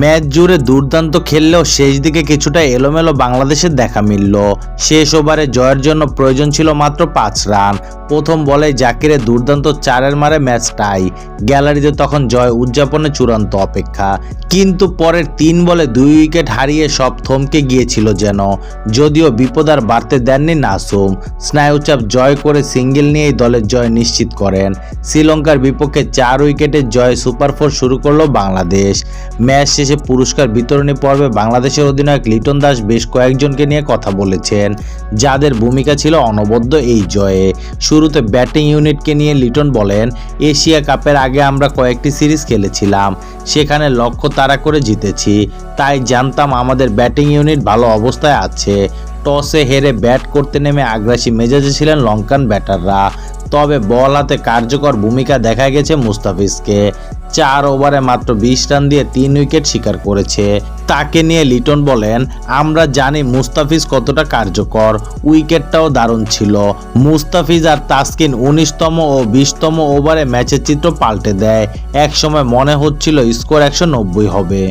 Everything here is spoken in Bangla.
ম্যাচ জুড়ে দুর্দান্ত খেললেও শেষ দিকে কিছুটা এলোমেলো বাংলাদেশের দেখা মিলল। শেষ ওভারে জয়ের জন্য প্রয়োজন ছিল মাত্র পাঁচ রান। প্রথম বলে জাকিরে দুর্দান্ত চারের মারে ম্যাচ টাই। গ্যালারিতে তখন জয় উদযাপনে চূড়ান্ত অপেক্ষা। কিন্তু পরের তিন বলে দুই উইকেট হারিয়ে সব থমকে গিয়েছিল যেন। যদিও বিপদ আর বাড়তে দেননি নাসুম। স্নায়ুচাপ জয় করে সিঙ্গেল নিয়েই দলের জয় নিশ্চিত করেন। শ্রীলঙ্কার বিপক্ষে চার উইকেটের জয় সুপার ফোর শুরু করল বাংলাদেশ। ম্যাচ শেষে পুরস্কার বিতরণী পর্বে বাংলাদেশের অধিনায়ক লিটন দাস বেশ কয়েকজনকে নিয়ে কথা বলেছেন, যাদের ভূমিকা ছিল অনবদ্য এই জয়ে। শুরুতে ব্যাটিং ইউনিটকে নিয়ে লিটন বলেন, এশিয়া কাপের আগে আমরা কয়েকটি সিরিজ খেলেছিলাম, সেখানে লক্ষ্য তাড়া করে জিতেছি, তাই জানতাম আমাদের ব্যাটিং ইউনিট ভালো অবস্থায় আছে। টসে হেরে ব্যাট করতে নেমে আগ্রাসী মেজাজে ছিলেন লঙ্কান ব্যাটাররা, তবে বল হাতে কার্যকর ভূমিকা দেখা গেছে মুস্তাফিজকে। চার ওভারে মাত্র বিশ রান দিয়ে তিন উইকেট শিকার করেছে। তাকে নিয়ে লিটন বলেন, আমরা জানি মুস্তাফিজ কতটা কার্যকর। উইকেটটাও দারুণ ছিল। মুস্তাফিজ আর তাসকিন উনিশতম ও বিশতম ওভারে ম্যাচের চিত্র পাল্টে দেয়। একসময় মনে হচ্ছিল স্কোর একশো নব্বই হবে।